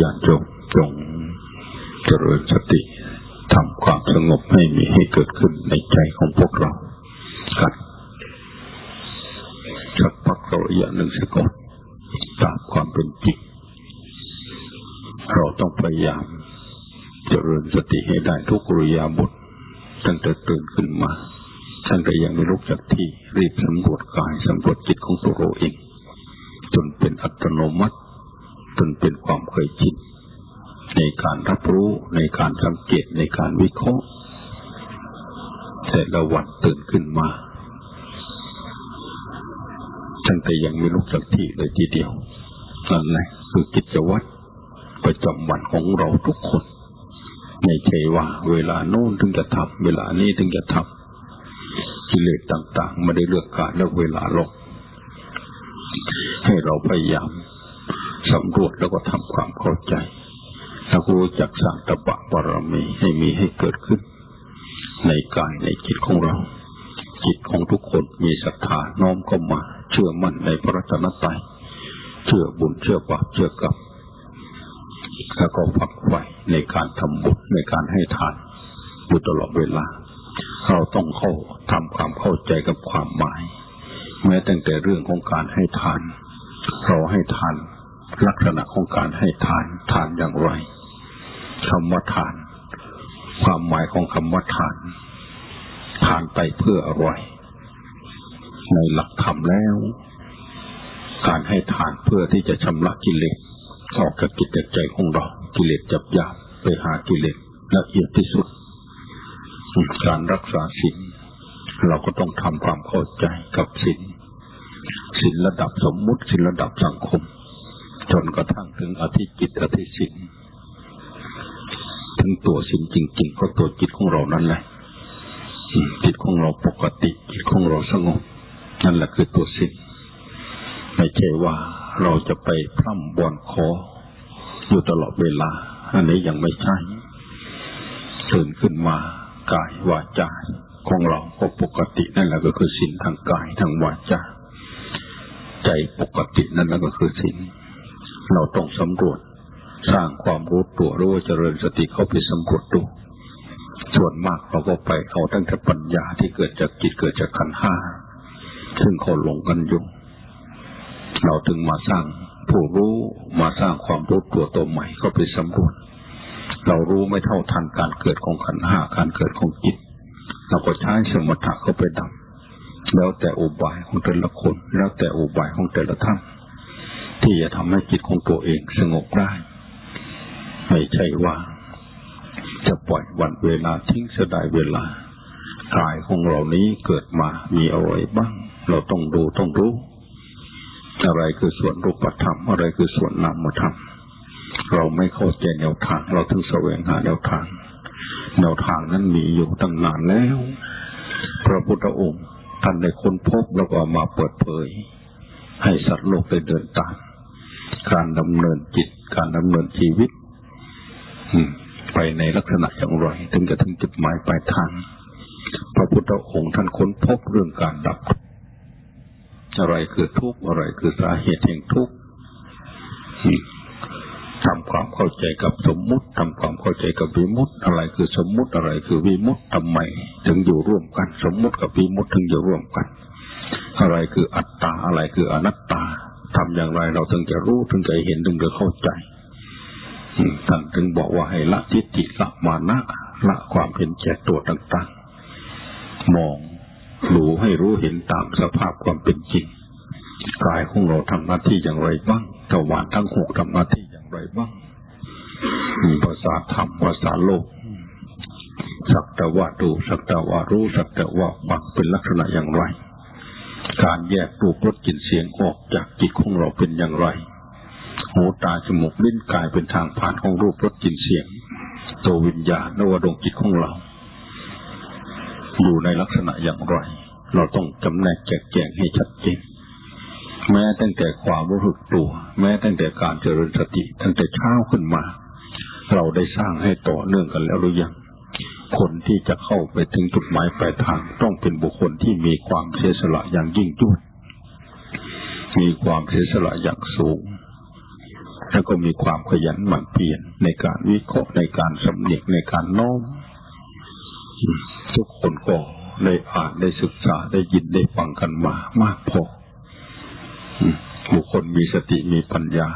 ญาติโยมจงเจริญสติทำความสงบให้มีให้เกิดขึ้นในใจของพวกเรากันสักพักเราระยะหนึ่งสักอนตามความเป็นจริงเราต้องพยายามเจริญสติให้ได้ทุกริยาบทตั้งแต่ตื่นขึ้นมาตั้งแต่ยังไม่ลุกจากที่รีบสำรวจกายสำรวจจิตของตัวเราเอง จนเป็นอัตโนมัติ จนเป็นความเคยชินในการรับรู้ในการสังเกตในการวิเคราะห์แต่ละวันตื่นขึ้นมาตั้งแต่ยังไม่ลุกจากที่เลยทีเดียวนั่นแหละคือกิจวัตรประจำวันของเราทุกคนไม่ใช่ว่าเวลาโน้นถึงจะทำเวลานี้ถึงจะทำกิเลสต่าง ๆ ไม่ได้เลือกการและเวลาหรอกให้เราพยายาม สำรวจแล้วก็ทำความเข้าใจแล้วรู้จักสร้างตบะบารมีให้มีให้เกิดขึ้น ในกายในจิตของเรา จิตของทุกคนมีศรัทธาน้อมเข้ามา เชื่อมั่นในพระรัตนตรัยเชื่อบุญเชื่อบาปเชื่อกรรมแล้วก็ฝักใฝ่ในการทำบุญในการให้ทานอยู่ตลอดเวลา เราต้องเข้าทำความเข้าใจกับความหมาย แม้ตั้งแต่เรื่องของการให้ทาน เราให้ทาน ลักษณะของการให้ทานทานอย่างไรคำว่าทาน ความหมายของคำว่าทาน ทานไปเพื่ออะไร ในหลักธรรมแล้ว การให้ทานเพื่อที่จะชำระกิเลสออกจากจิตใจของเรา กิเลสจับยาบไปหากิเลสละเอียดที่สุด การรักษาศีลเราก็ต้องทำความเข้าใจกับศีลศีลระดับสมมุติศีลระดับสังคม จนกระทั่งถึงอธิจิตอธิศีลถึงตัวศีลจริงๆก็ตัวจิตของเรานั่นแหละจิตของเราปกติจิตของเราสงบนั่นแหละคือตัวศีลไม่ใช่ว่าเราจะไปพร่ำบอนขอ อยู่ตลอดเวลา อันนี้ยังไม่ใช่ตื่นขึ้นมากายวาจาของเราก็ปกตินั่นแหละก็คือสินทางกายทางวาจาใจปกตินั่นแหละก็คือสิน เราต้องสำรวจ สร้างความรู้ตัวรู้ว่าเจริญสติเข้าไปสำรวจดูส่วนมากเราก็ไปเอาตั้งแต่ปัญญาที่เกิดจากจิตเกิดจากขันห้าซึ่งเขาหลงกันอยู่เราถึงมาสร้างผู้รู้มาสร้างความรู้ตัวตัวใหม่ก็ไปสำรวจ เรารู้ไม่เท่าทันการเกิดของขันห้าการเกิดของจิตเราก็ใช้สมถะเข้าไปดับแล้วแต่อุบายของแต่ละคน แล้วแต่อุบายของแต่ละท่าน ที่จะทำให้จิตของตัวเองสงบได้ ไม่ใช่ว่า จะปล่อยวันเวลาทิ้งเสียดายเวลากายของเรานี้เกิดมามีอะไรบ้าง เราต้องดูต้องรู้ อะไรคือส่วนรูปธรรม อะไรคือส่วนนามธรรม เราไม่เข้าใจแนวทาง เราถึงแสวงหาแนวทาง แนวทางนั้นมีอยู่ตั้งนานแล้ว พระพุทธองค์ท่านได้ค้นพบแล้วก็มาเปิดเผย ให้สัตว์โลกได้เดินตาม การดำเนินจิต การดำเนินชีวิตไปในลักษณะอย่างไรถึงจะถึงจุดหมายปลายทาง พระพุทธองค์ท่านค้นพบเรื่องการดับ อะไรคือทุกข์อะไรคือสาเหตุแห่งทุกข์ทำความเข้าใจกับสมมุติทำความเข้าใจกับวิมุติ อะไรคือสมมุติอะไรคือวิมุติทำไม ถึงอยู่ร่วมกัน สมมุติกับวิมุติถึงอยู่ร่วมกัน อะไรคืออัตตาอะไรคืออนัตตา ทำอย่างไรเราถึงจะรู้ถึงจะเห็นถึงจะเข้าใจท่านถึงบอกว่าให้ละทิฏฐิละมานะละความเห็นแก่ตัวต่างๆ มองรู้ให้รู้เห็นตามสภาพความเป็นจริงกายของเราทำหน้าที่อย่างไรบ้างทวารทั้งหกทำหน้าที่อย่างไรบ้างภาษาธรรมภาษาโลกสักแต่ว่าดูสักแต่ว่ารู้สักแต่ว่าฟังเป็นลักษณะอย่างไร การแยกรูปรสกลิ่นเสียงออกจากจิตของเราเป็นอย่างไร หูตาจมูกลิ้นกายเป็นทางผ่านของรูปรสกลิ่นเสียง ตัววิญญาณนวดวงจิตของเรา อยู่ในลักษณะอย่างไร เราต้องจำแนกแจกแจงให้ชัดเจนแม้ตั้งแต่ความรู้สึกตัว แม้ตั้งแต่การเจริญสติตั้งแต่เช้าขึ้นมา เราได้สร้างให้ต่อเนื่องกันแล้วหรือยัง คนที่จะเข้าไปถึงจุดหมายปลายทาง ต้องเป็นบุคคลที่มีความเสียสละอย่างยิ่งยวด มีความเสียสละอย่างสูง แล้วก็มีความขยันหมั่นเพียรในการวิเคราะห์ในการสำเนียกในการโน้มทุกคนก็ได้อ่านได้ศึกษาได้ยินได้ฟังกันมามากพอบุคคลมีสติมีปัญญา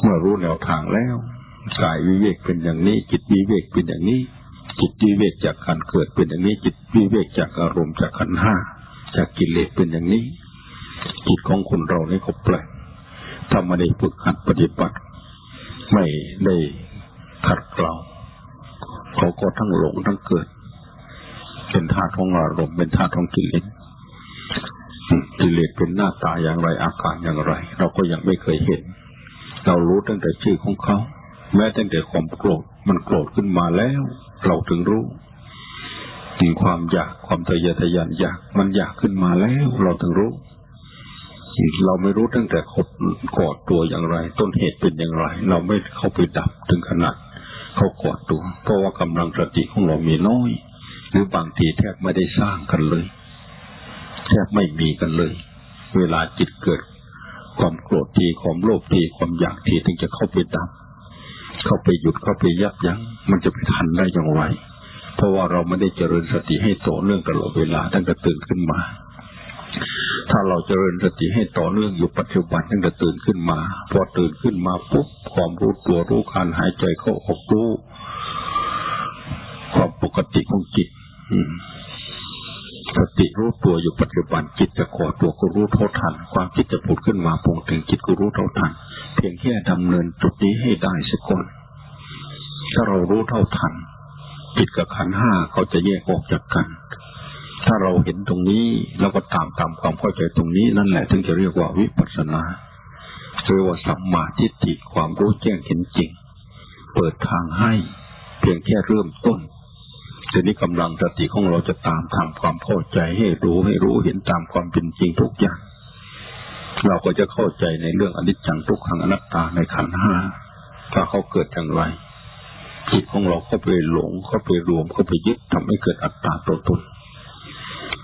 เมื่อรู้แนวทางแล้วกายวิเวกเป็นอย่างนี้จิตวิเวกเป็นอย่างนี้ จิตวิเวกจากการเกิดเป็นอย่างนี้ จิตวิเวกจากอารมณ์จากขันห้าจากกิเลสเป็นอย่างนี้ จิตของคนเรานี่ก็แปลกถ้าไม่ได้ฝึกหัดปฏิบัติ ไม่ได้ขัดเกลาเขาก็ทั้งหลงทั้งเกิด เป็นธาตุของอารมณ์เป็นธาตุของกิเลสกิเลสเป็นหน้าตาอย่างไรอาการอย่างไร เราก็ยังไม่เคยเห็น เรารู้ตั้งแต่ชื่อของเขา แม้ตั้งแต่ความโกรธมันโกรธขึ้นมาแล้ว เราถึงรู้ถึงความอยากความทะเยอทะยานอยากมันอยากขึ้นมาแล้วเราถึงรู้ เราไม่รู้ตั้งแต่ขดกอดตัวอย่างไร ต้นเหตุเป็นอย่างไร เราไม่เข้าไปดับถึงขนาดเขากอดตัว เพราะว่ากำลังสติของเรามีน้อย หรือบางทีแทบไม่ได้สร้างกันเลย แทบไม่มีกันเลย เวลาจิตเกิด ความโกรธทีความโลภทีความอยากทีถึงจะเข้าไปดับ เข้าไปหยุดเข้าไปยับยั้งมันจะไปทันได้อย่างไร เพราะว่าเราไม่ได้เจริญสติให้ต่อเนื่องตลอดเวลาตั้งแต่ตื่นขึ้นมา ถ้าเราเจริญสติให้ต่อเนื่องอยู่ปัจจุบันตั้งแต่ตื่นขึ้นมา พอตื่นขึ้นมาปุ๊บความรู้ตัวรู้การหายใจเข้าออกรู้ความปกติของจิตสติรู้ตัวอยู่ปัจจุบันจิตจะขอตัวก็รู้เท่าทัน ความคิดจะผุดขึ้นมาปงถึงจิตก็รู้เท่าทัน พียงแค่ดำเนินจุดนี้ให้ได้สักคนถ้าเรารู้เท่าทันจิตกับขันห้าเขาจะแยกออกจากกัน ถ้าเราเห็นตรงนี้แล้วก็ตามตามความเข้าใจตรงนี้นั่นแหละถึงจะเรียกว่าวิปัสสนาเรียกว่าสัมมาทิฏฐิความรู้แจ้งเห็นจริง เปิดทางให้ เพียงแค่เริ่มต้นทีนี้กำลังสติของเราจะตามทำความเข้าใจให้รู้ให้รู้เห็นตามความเป็นจริงทุกอย่าง เราก็จะเข้าใจในเรื่องอนิจจังทุกขังอนัตตาในขันห้าถ้าเขาเกิดอย่างไรจิตของเราเข้าไปหลงเข้าไปรวมเข้าไปยึดทำให้เกิดอัตตาตัวตน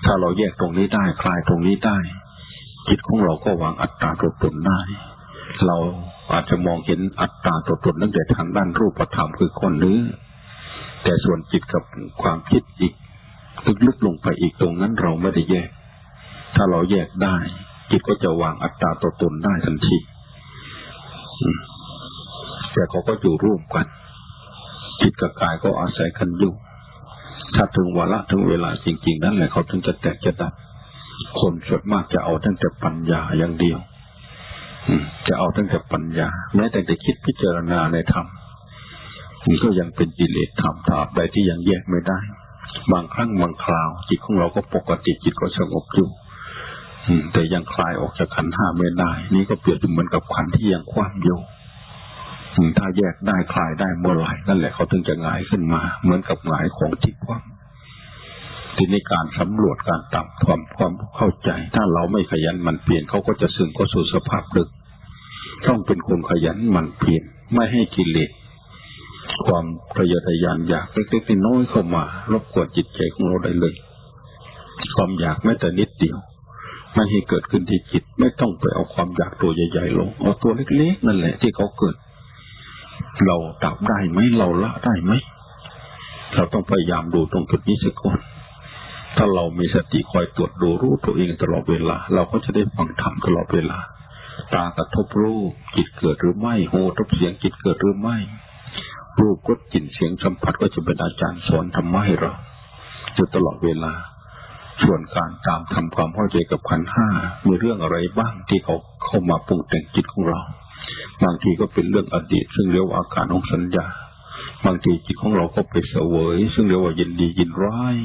ถ้าเราแยกตรงนี้ได้คลายตรงนี้ได้ จิตของเราก็วางอัตตาตัวตนได้ เราอาจจะมองเห็นอัตตาตัวตนตั้งแต่ทางด้านรูปธรรมคือคนนื้อแต่ส่วนจิตกับความคิดอีกลึกๆลงไปอีกตรงนั้นเราไม่ได้แยก ถ้าเราแยกได้ จิตก็จะวางอัตตาตัวตนได้ทันทีแต่เขาก็อยู่ร่วมกัน จิตกับกายก็อาศัยกันอยู่ ถ้าถึงวาระถึงเวลาจริง ๆ นั่นแหละเขาถึงจะแตกจะดับ คนส่วนมากจะเอาตั้งแต่ปัญญาอย่างเดียวจะเอาตั้งแต่ปัญญา แม้แต่จะคิดพิจารณาในธรรมก็ยังเป็นกิเลสธรรมตราบใดที่ยังแยกไม่ได้ บางครั้งบางคราว จิตของเราก็ปกติจิตก็สงบอยู่ แต่ยังคลายออกจากขันห้าไม่ได้ นี่ก็เปรียบเหมือนกับขันที่ยังคว่ำอยู่ถ้าแยกได้คลายได้เมื่อไหร่นั่นแหละเขาถึงจะหงายขึ้นมา เหมือนกับหงายของที่คว่ำทีนี้การสำรวจการตับความความเข้าใจ ถ้าเราไม่ขยันมันเปลี่ยนเขาก็จะซึมก็สู่สภาพดึก ต้องเป็นคนขยันมันเปลี่ยนไม่ให้กิเลสความทะเยอทะยานอยากเล็กๆน้อยเข้ามารบกวนจิตใจของเราได้เลย ความอยากแม้แต่นิดเดียว ไม่ให้เกิดขึ้นที่จิต ไม่ต้องไปเอาความอยากตัวใหญ่ ๆ ลง เอาตัวเล็กๆนั่นแหละ ที่เขาเกิด เราดับได้ไหมเราละได้ไหมเราต้องพยายามดูตรงจุดนี้สักก่อนถ้าเรามีสติคอยตรวจดูรู้ตัวเองตลอดเวลา เราก็จะได้ฟังธรรมตลอดเวลา ตากระทบรูปจิตเกิดหรือไม่หูทบเสียงจิตเกิดหรือไม่ รูปก็กลิ่นเสียงสัมผัสก็จะเป็นอาจารย์สอนธรรมะให้เราอยู่ตลอดเวลา ส่วนการตามทำความเข้าใจกับขันห้ามีเรื่องอะไรบ้างที่เขาเข้ามาปรุงแต่งจิตของเรา บางทีก็เป็นเรื่องอดีต ซึ่งเรียกว่าอาการของสัญญา บางทีจิตของเราก็ไปเสวย ซึ่งเรียกว่ายินดียินร้าย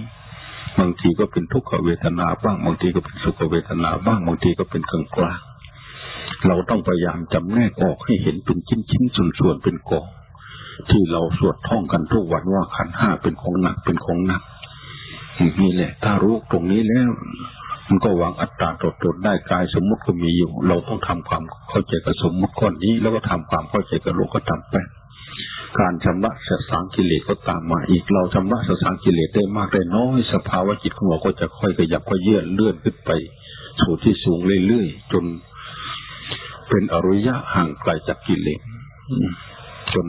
บางทีก็เป็นทุกขเวทนาบ้าง บางทีก็เป็นสุขเวทนาบ้าง บางทีก็เป็นกลางกลางเราต้องพยายามจำแนกออกให้เห็นเป็นชิ้นชิ้นส่วนส่วนเป็นกองที่เราสวดท่องกันทุกวันว่าขันห้าเป็นของหนักเป็นของหนัก นี่แหละ ถ้ารู้ตรงนี้แล้ว มันก็วางอัตตาตัวตนได้กายสมมุติก็มีอยู่ เราต้องทำความเข้าใจกับสมมุติข้อนี้ แล้วก็ทำความเข้าใจกับโลกก็ทำไปการชำระสสางกิเลสก็ตามมาอีกเราชำระสสางกิเลสได้มากได้น้อยสภาวะจิตของเราก็จะค่อยขยับค่อยเยื่อเลื่อนขึ้นไปสู่ที่สูงเรื่อยๆจน เป็นอริยะห่างไกลจากกิเลสจน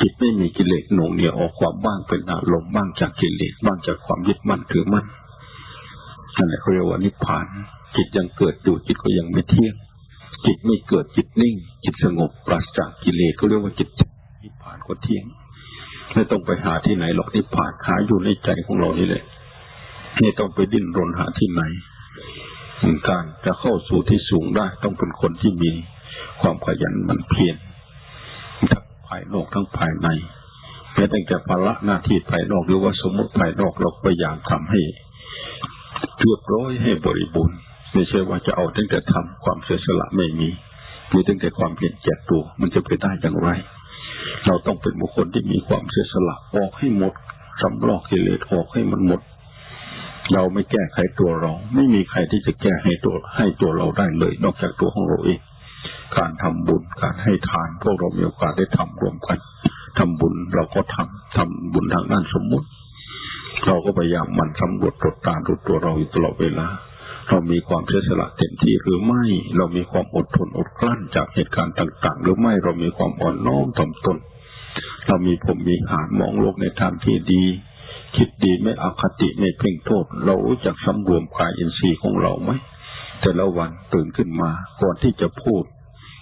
จิตไม่มีกิเลสหน่วงเหนี่ยวออกความบ้างเป็นอารมณ์บ้างจากกิเลสบ้างจากความยึดมั่นถือมั่นนั่นแหละเขาเรียกว่านิพพาน จิตยังเกิดอยู่จิตก็ยังไม่เที่ยง จิตไม่เกิดจิตนิ่ง จิตสงบปราศจากกิเลสก็เรียกว่าจิตนิพพานก็เที่ยงไม่ต้องไปหาที่ไหนหรอกนิพพานหาอยู่ในใจของเรานี่แหละไม่ต้องไปดิ้นรนหาที่ไหนการจะเข้าสู่ที่สูงได้ต้องเป็นคนที่มีความขยันมั่นเพียร ภายนอกทั้งภายในแม้แต่ภาระหน้าที่ภายนอกหรือว่าสมมติภายนอกเราพยายามทำให้เรียบร้อยให้บริบูรณ์ไม่ใช่ว่าจะเอาตั้งแต่ทำความเสียสละไม่มีมีตั้งแต่ความเพียรแจกตัวมันจะไปได้อย่างไร เราต้องเป็นบุคคลที่มีความเสียสละออกให้หมดสำลอกกิเลสออกให้มันหมด เราไม่แก้ไขตัวเรา ไม่มีใครที่จะแก้ให้ตัวให้ตัวเราได้เลย นอกจากตัวของเราเอง การทำบุญการให้ทาน พวกเรามีโอกาสได้ทำรวมกันทำบุญเราก็ทำทำบุญทางด้านสมมุติ เราก็พยายามมันสำรวจตรวจตาดูตัวเราอยู่ตลอดเวลาเรามีความเสียสละเต็มที่หรือไม่ เรามีความอดทนอดกลั้นจากเหตุการณ์ต่าง ๆ หรือไม่ เรามีความอ่อนน้อมถ่อมตน เรามีผมมีหานมองโลกในทางที่ดี คิดดีไม่อคติไม่เพ่งโทษ เรารู้จักสำรวมกายอินทรีย์ของเราไหม แต่ละวันตื่นขึ้นมาก่อนที่จะพูด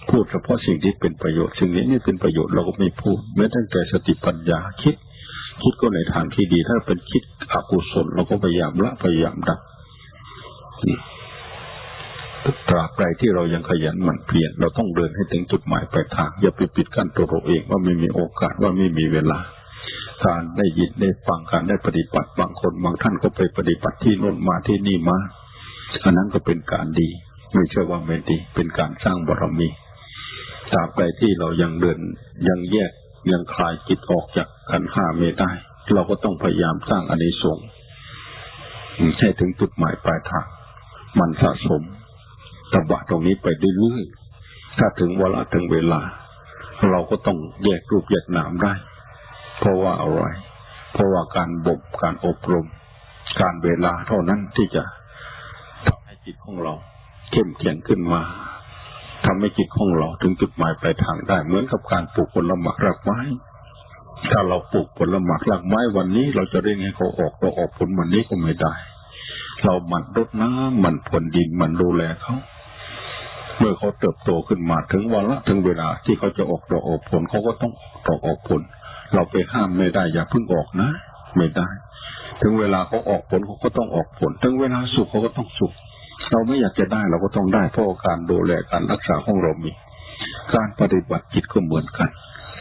พูดเฉพาะสิ่งที่เป็นประโยชน์สิ่งนี้นี่เป็นประโยชน์เราก็ไม่พูดแม้ตั้งแต่สติปัญญาคิด คิดก็ในทางที่ดี ถ้าเป็นคิดอกุศลเราก็พยายามละพยายามดับตราบใดที่เรายังขยันหมั่นเพียรเราต้องเดินให้ถึงจุดหมายปลายทาง อย่าไปปิดกั้นตัวเราเองว่าไม่มีโอกาสว่าไม่มีเวลา การได้ยินได้ฟังการได้ปฏิบัติบางคนบางท่านก็ไปปฏิบัติที่น่นมาที่นี่มาอันนั้นก็เป็นการดี ไม่ใช่ว่าไม่ดี เป็นการสร้างบารมี ตราบใดที่เรายังเดิน ยังแยกยังคลายจิตออกจากกันห้าไม่ได้ เราก็ต้องพยายามสร้างอนิสงส์ใช่ถึงจุดหมายปลายทางมันสะสมตบะตรงนี้ไปเรื่อยๆถ้าถึงเวลาถึงเวลา เราก็ต้องแยกรูปแยกนามได้ เพราะว่าอะไร เพราะว่าการบ่มการอบรม การเวลาเท่านั้นที่จะทำให้จิตของเรา เข้มแข็งขึ้นมา ทำให้จิตของเราถึงจุดหมายปลายทางได้ เหมือนกับการปลูกผลไม้รากไม้ ถ้าเราปลูกผลไม้รากไม้วันนี้ เราจะเร่งให้เขาออกเราออกผลวันนี้ก็ไม่ได้ เราหมั่นรดน้ำหมั่นผลดินหมั่นดูแลเขาเมื่อเขาเติบโตขึ้นมาถึงวันละถึงเวลาที่เขาจะออกดอกออกผลเขาก็ต้องออกออกผล เราไปห้ามไม่ได้อย่าเพิ่งออกนะ ไม่ได้ ถึงเวลาเขาออกผลเขาก็ต้องออกผล ถึงเวลาสุขเขาก็ต้องสุข เราไม่อยากจะได้เราก็ต้องได้เพราะการดูแลการรักษาของเรามี การปฏิบัติจิตก็เหมือนกัน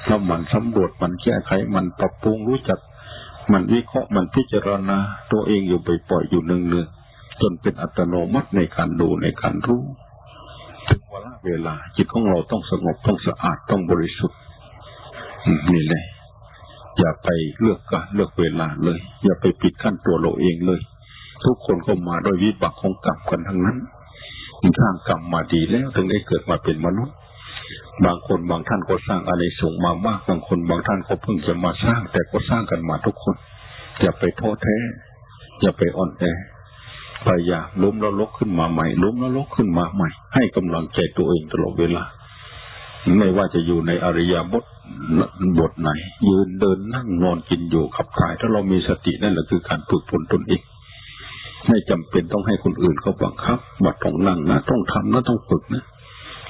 เรามันสำรวจมันแก้ไขมันปรับปรุงรู้จัก มันวิเคราะห์มันพิจารณา ตัวเองอยู่ไปปล่อยอยู่เนืองๆจนเป็นอัตโนมัติในการดูในการรู้ถึงเวลาเวลา จิตของเราต้องสงบต้องสะอาดต้องบริสุทธิ์นี่แหละอย่าไปเลือกการเลือกเวลาเลย อย่าไปปิดขั้นตัวเราเองเลย ทุกคนก็มาโดยวิบากของกรรมกันทั้งนั้นทางกรรมมาดีแล้วถึงได้เกิดมาเป็นมนุษย์ บางคนบางท่านก็สร้างอะไรสูงมามากบางคนบางท่านก็เพิ่งจะมาสร้าง แต่ก็สร้างกันมาทุกคน อย่าไปท้อแท้ อย่าไปอ่อนแอพยายามล้มแล้วลุกขึ้นมาใหม่ล้มแล้วลุกขึ้นมาใหม่ ให้กำลังใจตัวเองตลอดเวลา ไม่ว่าจะอยู่ในอริยบทบทไหน ยืนเดินนั่งนอนกินอยู่ขับถ่าย ถ้าเรามีสตินั่นแหละคือการฝึกฝนตนเอง ไม่จำเป็นต้องให้คนอื่นเขาบังคับบัดต้องนั่งนะต้องทำนะต้องฝึกนะ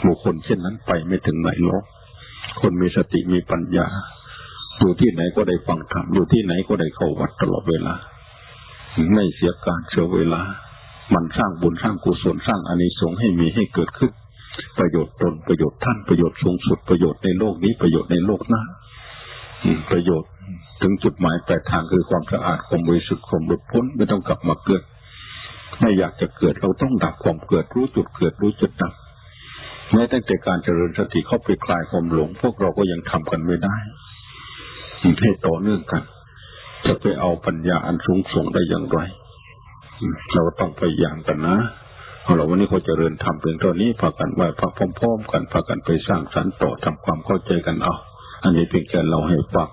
บุคคลเช่นนั้นไปไม่ถึงไหนหรอกคนมีสติมีปัญญา อยู่ที่ไหนก็ได้ฟังธรรมอยู่ที่ไหนก็ได้เข้าวัดตลอดเวลา ไม่เสียการเสียเวลา มันสร้างบุญสร้างกุศลสร้างอานิสงส์ให้มีให้เกิดขึ้น ประโยชน์ตนประโยชน์ท่านประโยชน์สูงสุดประโยชน์ในโลกนี้ประโยชน์ในโลกหน้าประโยชน์ถึงจุดหมายปลายทางคือความสะอาดความบริสุทธิ์ความหลุดพ้นไม่ต้องกลับมาเกิด ไม่อยากจะเกิดเราต้องดับความเกิดรู้จุดเกิดรู้จุดดับแม้ตั้งแต่การเจริญสติเข้าไปคลายความหลง พวกเราก็ยังทำกันไม่ได้ให้ต่อเนื่องกัน จะไปเอาปัญญาอันสูงส่งได้อย่างไรเราต้องพยายามกันนะเอาละวันนี้เขาจริญทำเพียงเท่านี้พากันไหว้พระพร้อมๆกันพากันไปสร้างสรรค์ต่อทำความเข้าใจกันเอาอันนี้เพียงแค่เราให้ฟัง